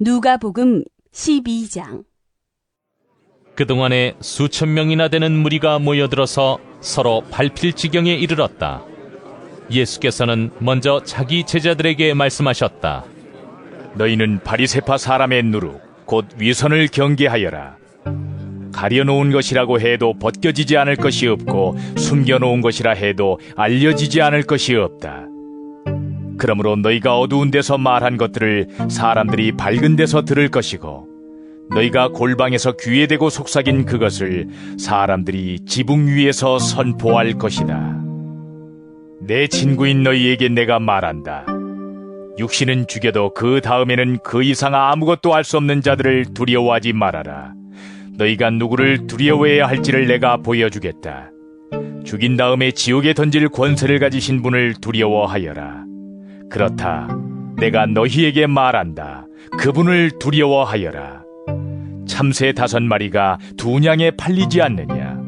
누가복음 12장 그동안에 수천 명이나 되는 무리가 모여들어서 서로 밟힐 지경에 이르렀다. 예수께서는 먼저 자기 제자들에게 말씀하셨다. 너희는 바리세파 사람의 누룩 곧 위선을 경계하여라. 가려놓은 것이라고 해도 벗겨지지 않을 것이 없고 숨겨놓은 것이라 해도 알려지지 않을 것이 없다. 그러므로 너희가 어두운 데서 말한 것들을 사람들이 밝은 데서 들을 것이고 너희가 골방에서 귀에 대고 속삭인 그것을 사람들이 지붕 위에서 선포할 것이다. 내 친구인 너희에게 내가 말한다. 육신은 죽여도 그 다음에는 그 이상 아무것도 알수 없는 자들을 두려워하지 말아라. 너희가 누구를 두려워해야 할지를 내가 보여주겠다. 죽인 다음에 지옥에 던질 권세를 가지신 분을 두려워하여라. 그렇다. 내가 너희에게 말한다. 그분을 두려워하여라. 참새 다섯 마리가 두 냥에 팔리지 않느냐.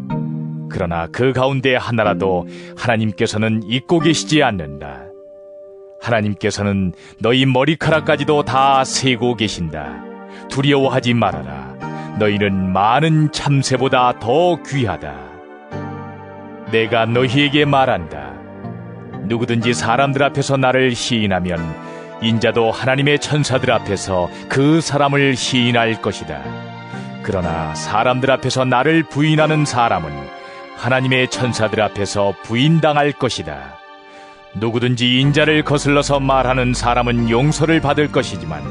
그러나 그 가운데 하나라도 하나님께서는 잊고 계시지 않는다. 하나님께서는 너희 머리카락까지도 다 세고 계신다. 두려워하지 말아라. 너희는 많은 참새보다 더 귀하다. 내가 너희에게 말한다. 누구든지 사람들 앞에서 나를 시인하면 인자도 하나님의 천사들 앞에서 그 사람을 시인할 것이다. 그러나 사람들 앞에서 나를 부인하는 사람은 하나님의 천사들 앞에서 부인당할 것이다. 누구든지 인자를 거슬러서 말하는 사람은 용서를 받을 것이지만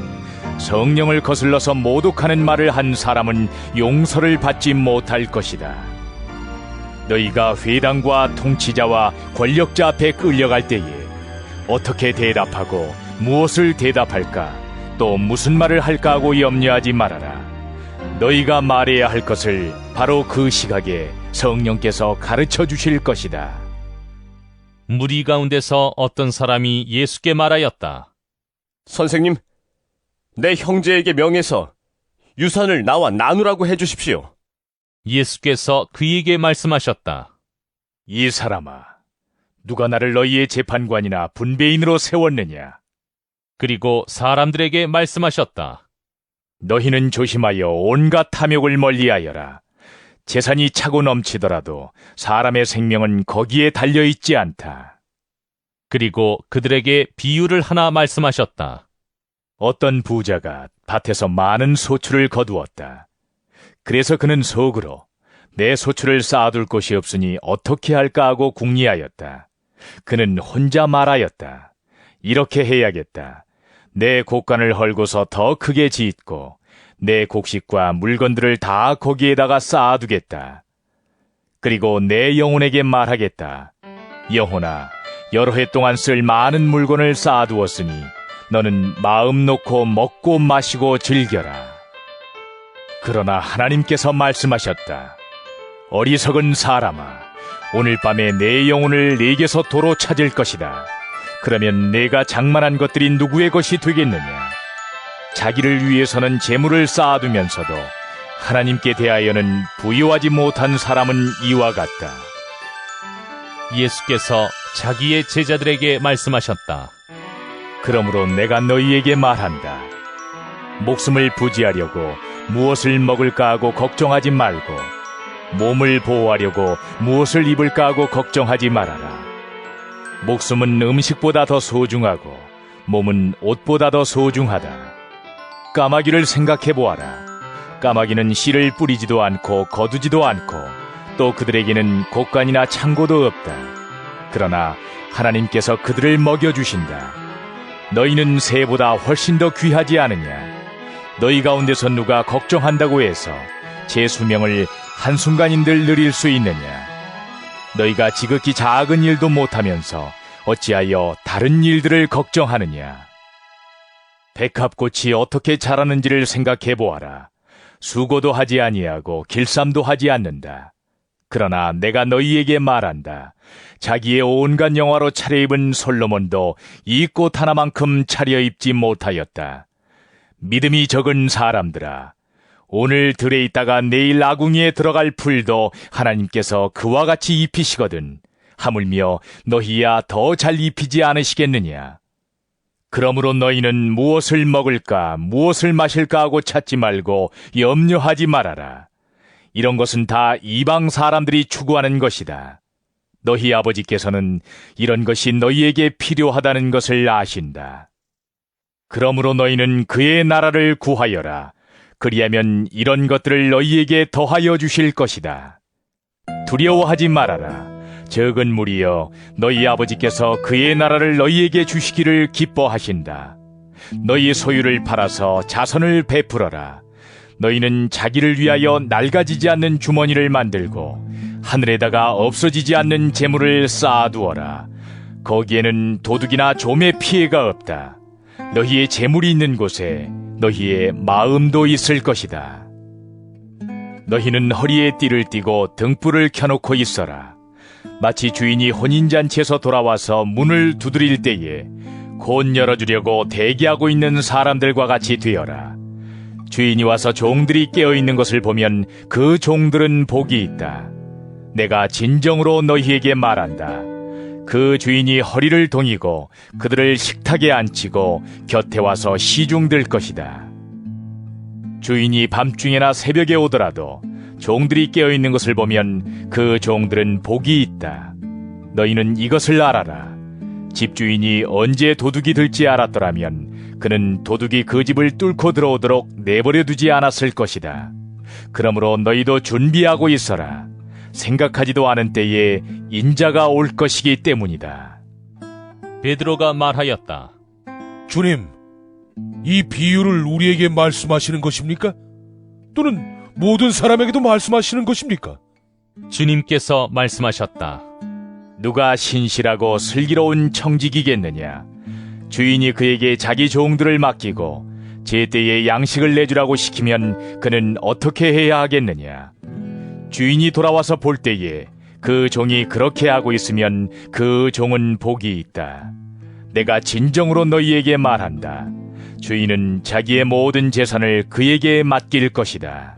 성령을 거슬러서 모독하는 말을 한 사람은 용서를 받지 못할 것이다. 너희가 회당과 통치자와 권력자 앞에 끌려갈 때에 어떻게 대답하고 무엇을 대답할까 또 무슨 말을 할까 하고 염려하지 말아라. 너희가 말해야 할 것을 바로 그 시각에 성령께서 가르쳐 주실 것이다. 무리 가운데서 어떤 사람이 예수께 말하였다. 선생님, 내 형제에게 명해서 유산을 나와 나누라고 해주십시오. 예수께서 그에게 말씀하셨다. 이 사람아, 누가 나를 너희의 재판관이나 분배인으로 세웠느냐? 그리고 사람들에게 말씀하셨다. 너희는 조심하여 온갖 탐욕을 멀리하여라. 재산이 차고 넘치더라도 사람의 생명은 거기에 달려 있지 않다. 그리고 그들에게 비유를 하나 말씀하셨다. 어떤 부자가 밭에서 많은 소출을 거두었다. 그래서 그는 속으로 내 소출을 쌓아둘 곳이 없으니 어떻게 할까 하고 궁리하였다. 그는 혼자 말하였다. 이렇게 해야겠다. 내 곡간을 헐고서 더 크게 짓고 내 곡식과 물건들을 다 거기에다가 쌓아두겠다. 그리고 내 영혼에게 말하겠다. 영혼아, 여러 해 동안 쓸 많은 물건을 쌓아두었으니 너는 마음 놓고 먹고 마시고 즐겨라. 그러나 하나님께서 말씀하셨다. 어리석은 사람아, 오늘 밤에 내 영혼을 내게서 도로 찾을 것이다. 그러면 내가 장만한 것들이 누구의 것이 되겠느냐? 자기를 위해서는 재물을 쌓아두면서도 하나님께 대하여는 부유하지 못한 사람은 이와 같다. 예수께서 자기의 제자들에게 말씀하셨다. 그러므로 내가 너희에게 말한다. 목숨을 부지하려고 무엇을 먹을까 하고 걱정하지 말고, 몸을 보호하려고 무엇을 입을까 하고 걱정하지 말아라. 목숨은 음식보다 더 소중하고, 몸은 옷보다 더 소중하다. 까마귀를 생각해 보아라. 까마귀는 씨를 뿌리지도 않고 거두지도 않고, 또 그들에게는 곡간이나 창고도 없다. 그러나 하나님께서 그들을 먹여주신다. 너희는 새보다 훨씬 더 귀하지 않으냐? 너희 가운데서 누가 걱정한다고 해서 제 수명을 한순간인들 느릴 수 있느냐? 너희가 지극히 작은 일도 못하면서 어찌하여 다른 일들을 걱정하느냐? 백합꽃이 어떻게 자라는지를 생각해 보아라. 수고도 하지 아니하고 길쌈도 하지 않는다. 그러나 내가 너희에게 말한다. 자기의 온갖 영화로 차려입은 솔로몬도 이 꽃 하나만큼 차려입지 못하였다. 믿음이 적은 사람들아, 오늘 들에 있다가 내일 아궁이에 들어갈 풀도 하나님께서 그와 같이 입히시거든. 하물며 너희야 더 잘 입히지 않으시겠느냐? 그러므로 너희는 무엇을 먹을까, 무엇을 마실까 하고 찾지 말고 염려하지 말아라. 이런 것은 다 이방 사람들이 추구하는 것이다. 너희 아버지께서는 이런 것이 너희에게 필요하다는 것을 아신다. 그러므로 너희는 그의 나라를 구하여라. 그리하면 이런 것들을 너희에게 더하여 주실 것이다. 두려워하지 말아라. 적은 무리여 너희 아버지께서 그의 나라를 너희에게 주시기를 기뻐하신다. 너희 소유를 팔아서 자선을 베풀어라. 너희는 자기를 위하여 낡아지지 않는 주머니를 만들고 하늘에다가 없어지지 않는 재물을 쌓아두어라. 거기에는 도둑이나 좀의 피해가 없다. 너희의 재물이 있는 곳에 너희의 마음도 있을 것이다. 너희는 허리에 띠를 띠고 등불을 켜놓고 있어라. 마치 주인이 혼인잔치에서 돌아와서 문을 두드릴 때에 곧 열어주려고 대기하고 있는 사람들과 같이 되어라. 주인이 와서 종들이 깨어 있는 것을 보면 그 종들은 복이 있다. 내가 진정으로 너희에게 말한다. 그 주인이 허리를 동이고 그들을 식탁에 앉히고 곁에 와서 시중들 것이다. 주인이 밤중에나 새벽에 오더라도 종들이 깨어 있는 것을 보면 그 종들은 복이 있다. 너희는 이것을 알아라. 집주인이 언제 도둑이 들지 알았더라면 그는 도둑이 그 집을 뚫고 들어오도록 내버려 두지 않았을 것이다. 그러므로 너희도 준비하고 있어라. 생각하지도 않은 때에 인자가 올 것이기 때문이다. 베드로가 말하였다. 주님, 이 비유를 우리에게 말씀하시는 것입니까? 또는 모든 사람에게도 말씀하시는 것입니까? 주님께서 말씀하셨다. 누가 신실하고 슬기로운 청직이겠느냐? 주인이 그에게 자기 종들을 맡기고 제때에 양식을 내주라고 시키면 그는 어떻게 해야 하겠느냐? 주인이 돌아와서 볼 때에 그 종이 그렇게 하고 있으면 그 종은 복이 있다. 내가 진정으로 너희에게 말한다. 주인은 자기의 모든 재산을 그에게 맡길 것이다.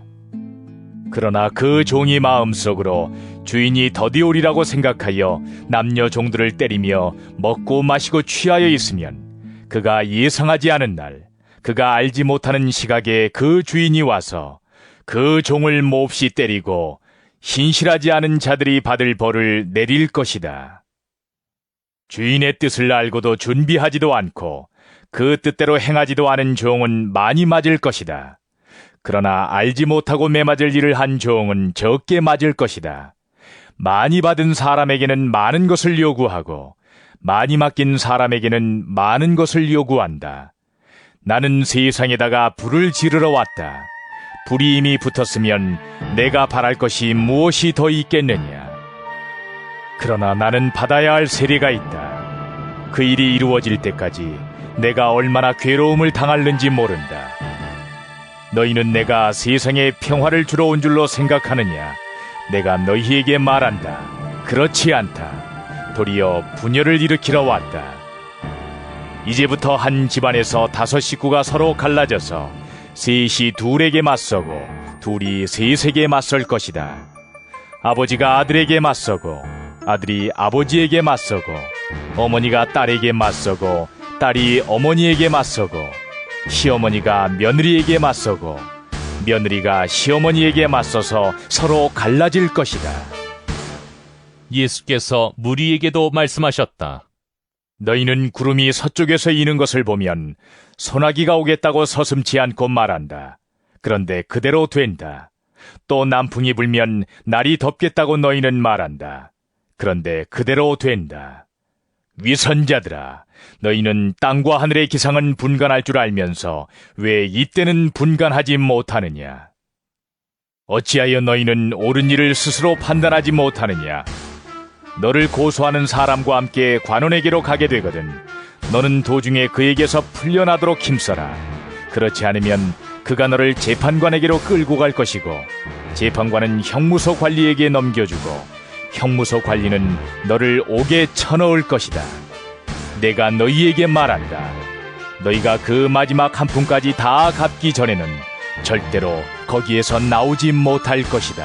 그러나 그 종이 마음속으로 주인이 더디오리라고 생각하여 남녀 종들을 때리며 먹고 마시고 취하여 있으면 그가 예상하지 않은 날, 그가 알지 못하는 시각에 그 주인이 와서 그 종을 몹시 때리고 신실하지 않은 자들이 받을 벌을 내릴 것이다. 주인의 뜻을 알고도 준비하지도 않고 그 뜻대로 행하지도 않은 종은 많이 맞을 것이다. 그러나 알지 못하고 매맞을 일을 한 종은 적게 맞을 것이다. 많이 받은 사람에게는 많은 것을 요구하고 많이 맡긴 사람에게는 많은 것을 요구한다. 나는 세상에다가 불을 지르러 왔다. 불이 이미 붙었으면 내가 바랄 것이 무엇이 더 있겠느냐. 그러나 나는 받아야 할 세례가 있다. 그 일이 이루어질 때까지 내가 얼마나 괴로움을 당할는지 모른다. 너희는 내가 세상에 평화를 주러 온 줄로 생각하느냐? 내가 너희에게 말한다. 그렇지 않다. 도리어 분열을 일으키러 왔다. 이제부터 한 집안에서 다섯 식구가 서로 갈라져서 셋이 둘에게 맞서고 둘이 셋에게 맞설 것이다. 아버지가 아들에게 맞서고 아들이 아버지에게 맞서고 어머니가 딸에게 맞서고 딸이 어머니에게 맞서고 시어머니가 며느리에게 맞서고 며느리가 시어머니에게 맞서서 서로 갈라질 것이다. 예수께서 무리에게도 말씀하셨다. 너희는 구름이 서쪽에서 이는 것을 보면 소나기가 오겠다고 서슴지 않고 말한다. 그런데 그대로 된다. 또 남풍이 불면 날이 덥겠다고 너희는 말한다. 그런데 그대로 된다. 위선자들아, 너희는 땅과 하늘의 기상은 분간할 줄 알면서 왜 이때는 분간하지 못하느냐? 어찌하여 너희는 옳은 일을 스스로 판단하지 못하느냐? 너를 고소하는 사람과 함께 관원에게로 가게 되거든. 너는 도중에 그에게서 풀려나도록 힘써라. 그렇지 않으면 그가 너를 재판관에게로 끌고 갈 것이고, 재판관은 형무소 관리에게 넘겨주고, 형무소 관리는 너를 옥에 쳐넣을 것이다. 내가 너희에게 말한다. 너희가 그 마지막 한 푼까지 다 갚기 전에는 절대로 거기에서 나오지 못할 것이다.